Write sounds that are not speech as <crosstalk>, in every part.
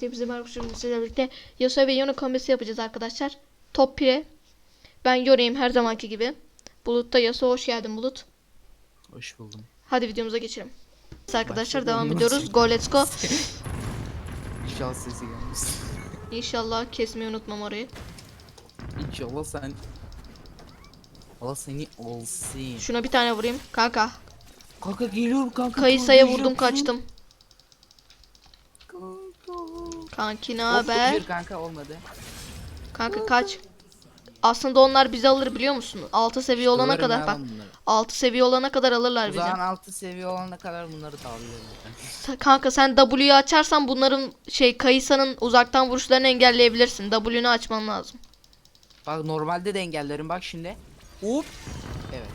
Öncelikle bizim arkadaşlarımızla sizlerle birlikte Yasuo ve Yone kombisi yapacağız arkadaşlar. Top pire. Ben Yone'yim her zamanki gibi. Bulut'ta Yasuo hoş geldin Bulut. Hoş buldum. Hadi videomuza geçelim. Arkadaşlar Başladı. devam ediyoruz. Go let's go. <laughs> İnşallah sesi gelmiş. İnşallah kesmeyi unutmam orayı. İnşallah sen... Allah seni olsun. Şuna bir tane vurayım. Kanka. Kanka geliyorum kanka. Kayısaya vurdum kaçtım. Kanka. Kanki ne haber? kanka olmadı. Kanka kaç. Aslında onlar bizi alır biliyor musun? 6 seviye olana Döverim kadar ya bak. lan bunları. 6 seviye olana kadar alırlar O bizi. zaman altı seviye olana kadar bunları dağılıyorum. Sa- Kanka sen W'yu açarsan bunların şey Kayısa'nın uzaktan vuruşlarını engelleyebilirsin. W'nu açman lazım. Bak normalde de engellerim bak şimdi. Hop. Evet.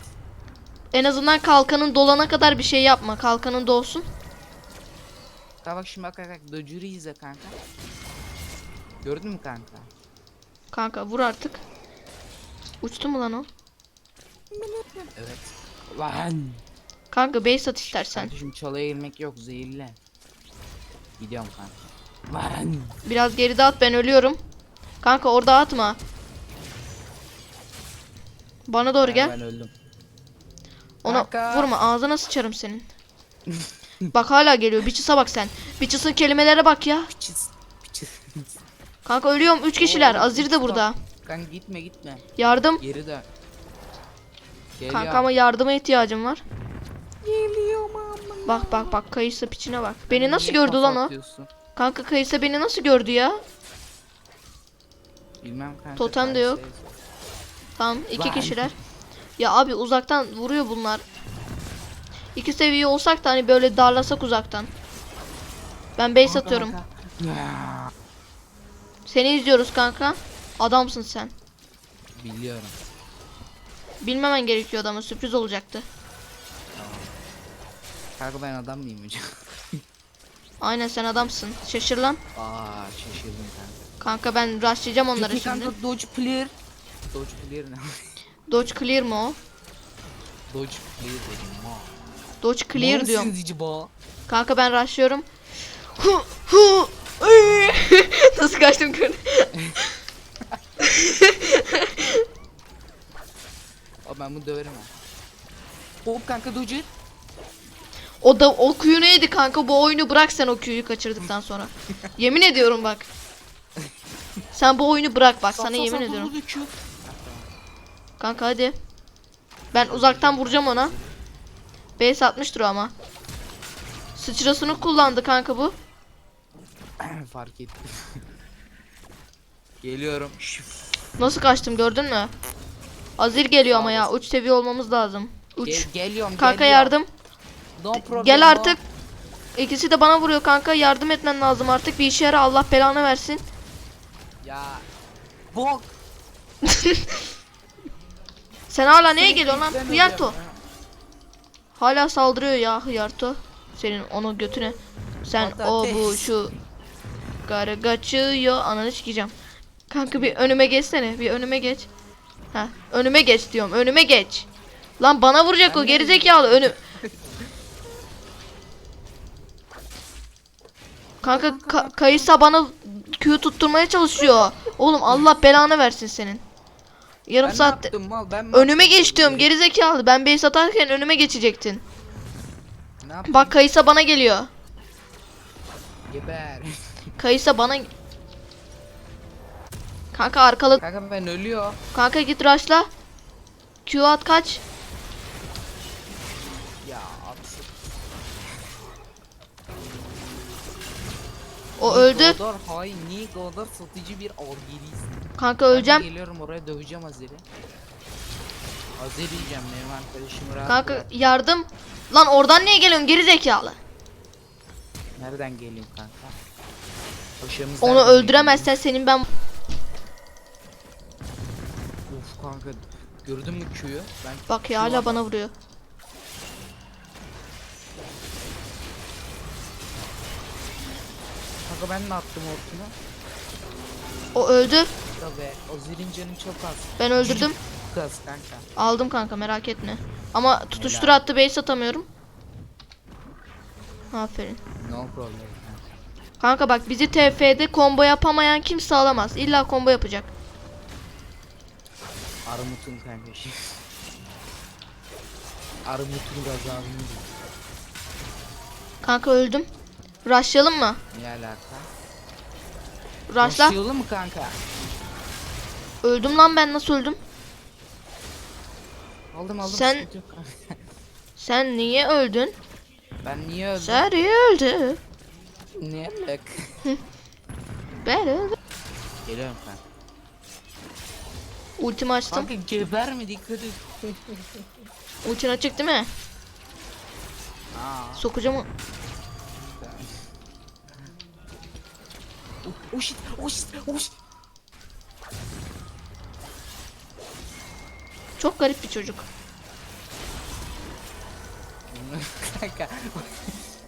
En azından kalkanın dolana kadar bir şey yapma. Kalkanın dolsun. Kanka bak şimdi bak bak bak. İzle kanka. Gördün mü kanka? Kanka vur artık. Uçtu mu lan o? Evet. Lan. Kanka base at istersen. Kardeşim çalaya girmek yok zehirle. Gidiyorum kanka. Lan. Biraz geride at ben ölüyorum. Kanka orada atma. Bana doğru gel. Ben öldüm. Ona Kanka. vurma ağzına sıçarım senin. <laughs> bak hala geliyor. Biçis'e bak sen. Biçis'in kelimelere bak ya. Piçiz. Piçiz. Kanka ölüyorum. 3 kişiler. Oo, Azir de burada. Kanka gitme gitme. Yardım. Geri dön. Geliyor. Kanka ama yardıma ihtiyacım var. Geliyor mama. Bak bak bak Kayısı piçine bak. Beni nasıl gördü lan o? atıyorsun? Kanka Kayısı beni nasıl gördü ya? Bilmem kanka. Totem de yok. şey- Tamam iki Lan. kişiler. Ya abi uzaktan vuruyor bunlar. İki seviye olsak da hani böyle darlasak uzaktan. Ben base Kanka, atıyorum. kanka. Seni izliyoruz kanka. Adamsın sen. Biliyorum. Bilmemen gerekiyordu ama sürpriz olacaktı. Kanka ben adam mıyım hocam? <laughs> Aynen sen adamsın. Şaşır lan. Aa şaşırdım kanka. Kanka ben rushlayacağım onları Peki şimdi. kanka dodge clear. Dodge clear ne? Dodge clear mı o? dodge clear dedim. Dodge clear diyorum. Kanka ben rushlıyorum. Hu hu. Ay! <laughs> Nasıl kaçtım kır? <laughs> Aa ben bunu döverim ha. Hop kanka dodge. O da o kuyu neydi kanka? Bu oyunu bırak sen o kuyuyu kaçırdıktan sonra. yemin ediyorum bak. Sen bu oyunu bırak bak sana yemin ediyorum. Kanka hadi. Ben uzaktan vuracağım ona. Base atmıştır o ama. Sıçrasını kullandı kanka bu. <clears throat> Fark ettim. Geliyorum. Şif. Nasıl kaçtım gördün mü? Azir geliyor ama ya. Uç seviye olmamız lazım. Uç. Gel, geliyorum. kanka geliyorum. yardım. No problem, Gel no. artık. İkisi de bana vuruyor kanka. Yardım etmen lazım artık. Bir işe yara Allah belanı versin. Ya. Bok. <laughs> Sen hala neye geliyorsun lan? Ben Hıyarto. Hala saldırıyor ya Hıyarto. Senin onu götüne. Sen o bu şu. Garı kaçıyor. Ananı sikeceğim. Kanka bir önüme geçsene. Bir önüme geç. Ha, önüme geç diyorum. Önüme geç. Lan bana vuracak Ben o gerizekalı önü. <laughs> Kanka ka- Kayısa bana Q tutturmaya çalışıyor. Oğlum Allah belanı versin senin. Yarım Ben ne saatte yaptım mal? Ben mi önüme yaptım? geç diyorum gerizekalı. Ben base atarken önüme geçecektin. Ne? Bak Kayısa bana geliyor. Geber. Kayısa bana Kanka arkalı Kanka ben ölüyor. Kanka git rushla. Q at kaç. Ya atsın. O öldü. Godar hain. Niye Godar satıcı bir algiliyiz. Kanka Ben öleceğim. geliyorum oraya döveceğim Azeri. Azeri diyeceğim benim arkadaşım rahat Kanka bırak. yardım. Lan oradan niye geliyorsun gerizekalı? Nereden geleyim kanka? Başımızdan Onu öldüremezsen senin ben Of kanka. Gördün mü Q'yu? Ben Bak ya hala bana vuruyor. Kanka ben ne attım ortuna? O öldü. Tabi Azer'in canı çok az. Ben öldürdüm. Çok az kanka. Aldım kanka merak etme. Ama tutuştur attı base atamıyorum. Aferin. No problem kanka. Bak bizi TF'de combo yapamayan kimse alamaz. İlla combo yapacak. Armut'un kardeşi. Armut'un gazabını. Kanka öldüm. Rushlayalım mı? Ne alaka? Rushla. Başlayalım mı kanka? Öldüm lan ben nasıl öldüm? Aldım aldım. Sen-. <laughs> Sen niye öldün? Ben niye öldüm? Sen niye öldün? Niye alaka? <laughs> Ben öldüm. Geliyorum kanka. Ultimi açtım. Kanka geber mi dikkat et. <laughs> Ultin açık değil mi? Aa. Sokacağım. Oh shit, oh shit, oh shit. Çok garip bir çocuk. <laughs> kanka.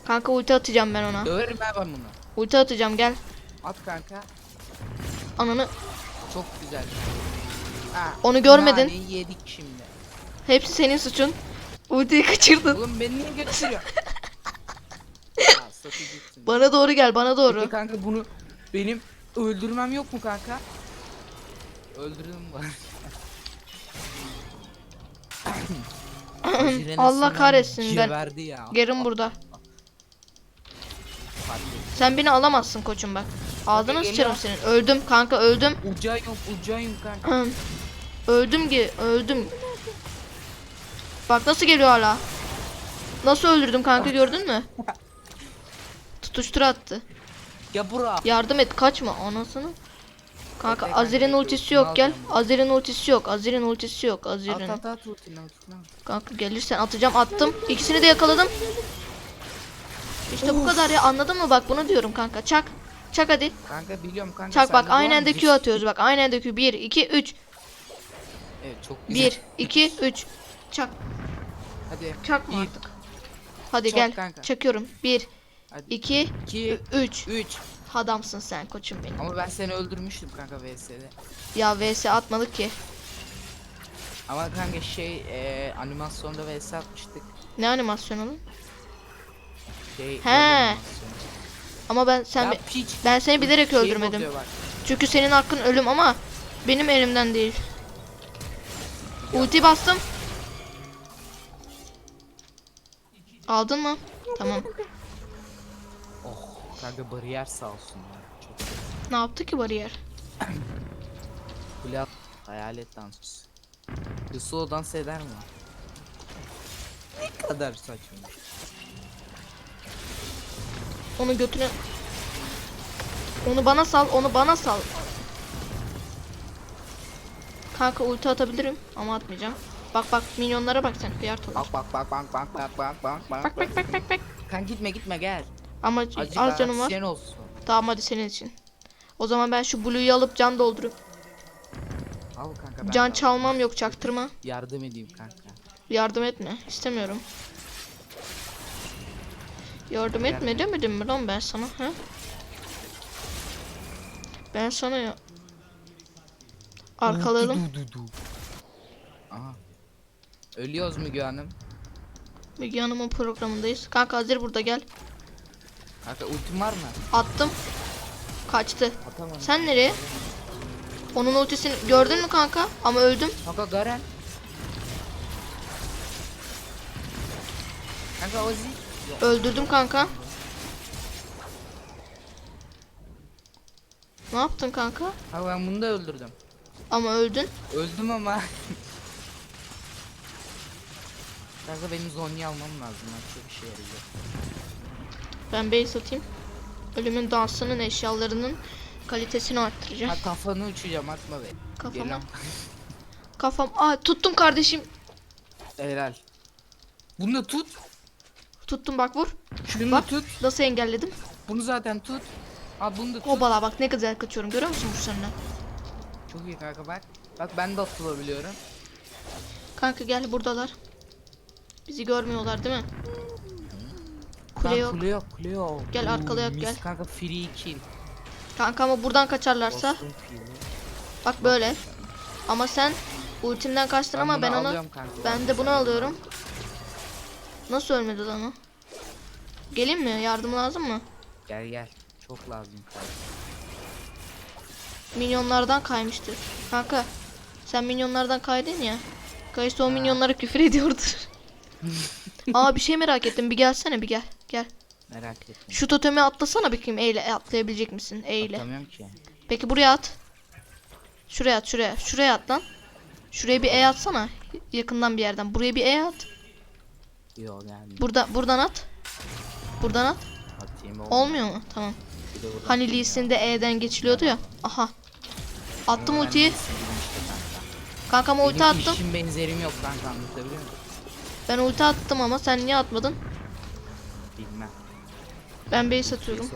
Kanka ulti atacağım ben ona. Döverim ben ben bunu. Ulti atacağım gel. At kanka. Ananı Çok güzel. Ha, Onu görmedin. naneyi yedik şimdi. hepsi senin suçun. Ultiyi kaçırdın. Oğlum beni niye götürüyor? <laughs> Bana doğru gel bana doğru. Peki kanka bunu benim öldürmem yok mu kanka? Öldürdüm bana. Allah kahretsin ben. Verdi ya. Gerim burada. Sen beni alamazsın koçum bak. Ağzını sıçarım senin. Öldüm kanka öldüm. Ucayım ucayım kanka. öldüm ki öldüm. Bak nasıl geliyor hala. Nasıl öldürdüm kanka gördün mü? <laughs> Tutuştur attı. Ya bura. Yardım et kaçma anasını. Kanka Bekle Azir'in ultisi yok gel. alacağım. Azir'in ultisi yok. Azir'in ultisi yok. Azir'in. at at ultini ultini at. Kanka gelirsen atacağım attım. İkisini de yakaladım. İşte bu kadar ya anladın mı bak bunu diyorum kanka. Çak. Çak hadi. Kanka biliyorum kanka. Çak bak sende var aynen de Q atıyoruz bak aynen de Q. 1 2 3. Evet çok güzel. 1 2 3. Çak. Hadi. Çak mı Bir, artık? Hadi Çak gel. kanka. Çakıyorum. 1 Hadi. 2 2 3. 3. Adamsın sen koçum benim. Ama ben seni öldürmüştüm kanka VS'de. Ya VS atmadık ki. Ama kanka şey e, animasyonda VS atmıştık. Ne animasyonu lan? Şey, He. animasyonu. Ama ben sen ya piç. ben seni bilerek Şey öldürmedim. Çünkü senin hakkın ölüm ama benim elimden değil. Ulti bastım. Aldın mı? Tamam. Kanka bariyer sağ olsun ya. Çok Ne yaptı ki bariyer? Kule. Hayalet dansçısı. Yasuo dans eder mi? Ne kadar saçma. Onu götüne... Onu bana sal, onu bana sal. Kanka ulti atabilirim ama atmayacağım. Bak bak minyonlara bak sen kıyar olur. Bak bak bak bak bak bak bak bak bak Bak bak bak bak bak. Kan gitme gitme gel. Ama Azıcık az canım var. Olsun. Tamam hadi senin için. O zaman ben şu blue'yu alıp can doldurup Al kanka ben can de çalmam yok çaktırma. yardım edeyim kanka. Yardım etme. istemiyorum. Yardım etme demedim mi lan ben sana ha? Ben sana ya. Arkalayalım. Du, du, du. Aha. Ölüyoruz Müge Hanım. Müge Hanım'ın programındayız. Kanka Hazır burada gel. Kanka ultim var mı? Attım. Kaçtı. Atamadım. Sen nereye? Onun ultisini gördün mü kanka? Ama öldüm. Kanka Garen. Kanka Ozi. Öldürdüm kanka. Ne yaptın kanka? Ha ben bunu da öldürdüm. Ama öldün. Öldüm ama. <laughs> Kanka benim Zonya'yı almam lazım çok işe yarayacak. Ben base atayım. Ölümün dansının eşyalarının kalitesini arttıracağım. Ha kafanı uçacağım atma be. Kafama. Geliyorum. <laughs> Kafam. Aa tuttum kardeşim. Helal. Bunu da tut. Tuttum bak vur. Şunu Bak. tut. Nasıl engelledim? Bunu zaten tut. Ha bunu da tut. Hobala bak ne güzel kaçıyorum. Görüyor musun vuruşlarını? Çok iyi kanka bak. Bak ben de atılabiliyorum. Kanka gel buradalar. Bizi görmüyorlar değil mi? Kule Lan yok. Kule yok kule yok. Gel Oo, arkalayak, mis gel. Kanka free kill. Kanka ama buradan kaçarlarsa Bastım kill'i. bak böyle. Ama sen ultimden kaçtın ama bunu ben onu alıyorum kanka. ben de bunu alıyorum. Nasıl ölmedi lan o? Geleyim mi? Yardım lazım mı? Gel gel. Çok lazım kanka. Minyonlardan kaymıştır. Kanka sen minyonlardan kaydın ya. Kayısı o minyonlara küfür ediyordur. <laughs> Aa bir şey merak ettim. Bir gelsene bir gel. Gel. Merak etme. Şu totemi atlasana bakayım. Eyle atlayabilecek misin? Eyle. Atamıyorum ki. Peki buraya at. Şuraya at şuraya. Şuraya at lan. Şuraya bir E atsana. Yakından bir yerden. Buraya bir E at. Yok yani. Burada buradan at. Buradan at. Atayım olmuyor. Olmuyor mu? Tamam. Hani atayım Lee ya. Sin de E'den geçiliyordu ya. Aha. Attım ultiyi. Lee Sin bilmiştim kanka. Kankama ulti Benim attım. işim benzerim yok kanka anlatabiliyor muyum? Ben ulti attım ama sen niye atmadın? Bilmem. Ben base atıyorum.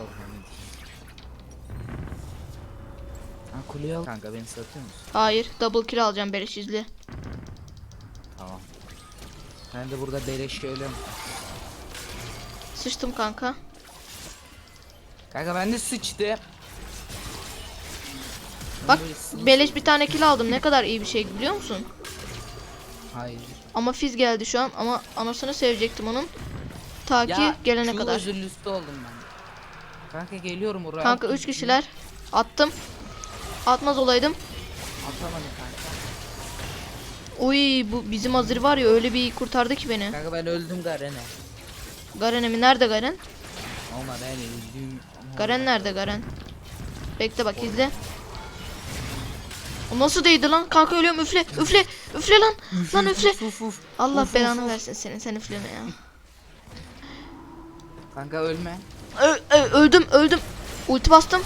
Ha kuleyi al. Kanka beni satıyor musun? Hayır. Double kill alacağım beleş izle. Tamam. Ben de burada beleş ölüyorum. Sıçtım kanka. Kanka ben de sıçtı. Bak beleş bir tane kill aldım. Ne kadar iyi bir şey biliyor musun? Hayır. Ama Fizz geldi şu an ama anasını sevecektim onun. Ta ki gelene şu kadar. özürlüsü oldum ben. Kanka geliyorum oraya. Kanka 3 kişiler. Attım. Atmaz olaydım. Atamadım kanka. Uy bu bizim Azir var ya öyle bir kurtardı ki beni. Kanka ben öldüm Garen'e. Garen'e mi? Nerede Garen? Ama ben öldüm. Garen nerede Garen? Bekle bak izle. O nasıl değdi lan? Kanka ölüyorum üfle üfle üfle lan. Lan üfle. Uf, uf, uf. Allah Uf, uf, belanı uf. versin senin sen üfleme ya. Kanka ölme. Ö- ö- öldüm öldüm. Ulti bastım.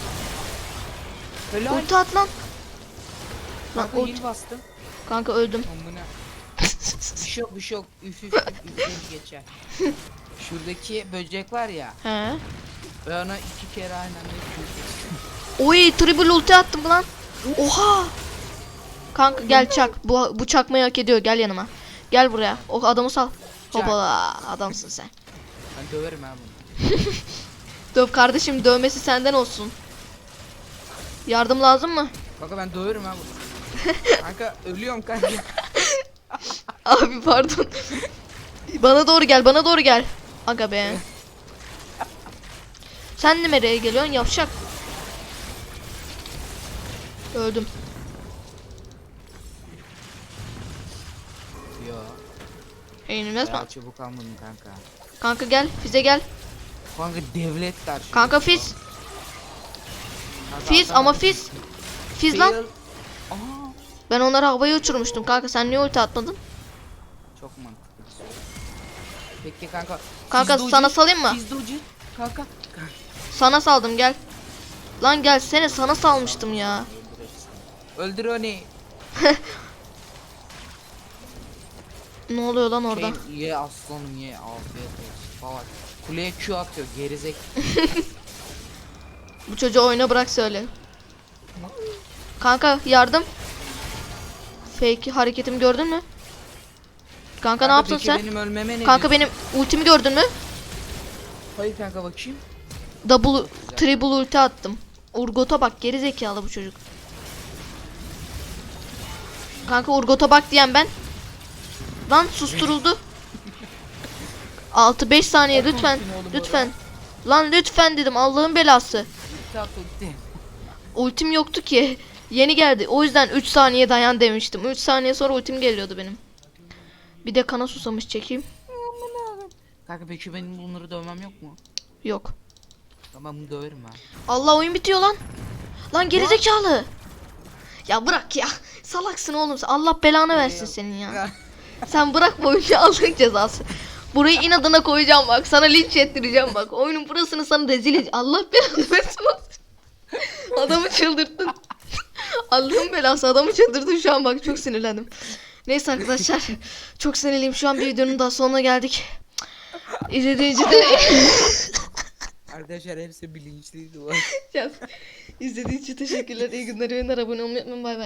Helal. Ulti at lan. Lan Kanka ulti. heal bastım. Kanka öldüm. Amına. <laughs> bir şey yok bir şey yok. Üf üf üf üf geçer. <laughs> Şuradaki böcek var ya. He. Ben ona iki kere aynı anda üfledim. Oy triple ulti attım lan. Oha. Kanka gel çak. Bu, bu çakmayı hak ediyor. Gel yanıma. Gel buraya. O adamı sal. Çak. Hopala adamsın sen. Ben döverim ha bunu. <laughs> Döv kardeşim dövmesi senden olsun. Yardım lazım mı? Kanka ben döverim ha bunu. <laughs> kanka ölüyorum kanka. <laughs> Abi pardon. bana doğru gel bana doğru gel. Aga be. Sen de nereye geliyorsun yavşak? Öldüm. Yo. Eğilmez mi? Bayağı çabuk almadım kanka. Kanka gel fize gel. Kanka devlet karşı. Kanka fiz. Kanka ama atamadım. fiz. Fiz lan. Aa, Ben onları havaya uçurmuştum kanka sen niye ulti atmadın? çok mantıklı bir soru. Peki kanka. Kanka Fiz sana doji, salayım mı? Fiz doji. Kanka. Sana saldım gel. Lan gel seni sana salmıştım ya. Öldür onu. <laughs> Ne oluyor lan orada? Şey, ye aslanım ye afiyet olsun falan. Kuleye Q atıyor gerizek. <laughs> Bu çocuğu oyuna bırak söyle. Kanka yardım. Fake hareketimi gördün mü? Kanka, ne yaptın sen? Benim ölmeme ne Kanka diyorsun? benim ultimi gördün mü? Hayır kanka bakayım. Double triple ulti attım. Urgot'a bak geri zekalı bu çocuk. Kanka Urgot'a bak diyen ben. Lan susturuldu. 6 5 saniye lütfen. Lütfen. Lan lütfen dedim Allah'ın belası. Ultim yoktu ki. Yeni geldi. O yüzden 3 saniye dayan demiştim. 3 saniye sonra ultim geliyordu benim. Bir de kana susamış çekeyim. Kanka peki benim bunları dövmem yok mu? Yok. Tamam bunu döverim ha. Allah oyun bitiyor lan. Lan gerizekalı. Ya bırak ya. Salaksın oğlum. sen. Allah belanı versin senin ya. <laughs> Sen bırak bu oyunu <laughs> Allah'ın cezası. Burayı inadına koyacağım bak. Sana linç ettireceğim bak. Oyunun burasını sana rezil edeceğim. Allah belanı versin. Adamı çıldırttın. Allah'ın belası adamı çıldırttın şu an bak çok sinirlendim. Neyse arkadaşlar. Çok sinirliyim. Şu an bir videonun daha sonuna geldik. İzlediğiniz için. Arkadaşlar hepsi bilinçliydi bu. <laughs> İzlediğiniz için teşekkürler. İyi günler. Abone olmayı unutmayın. Bay bay.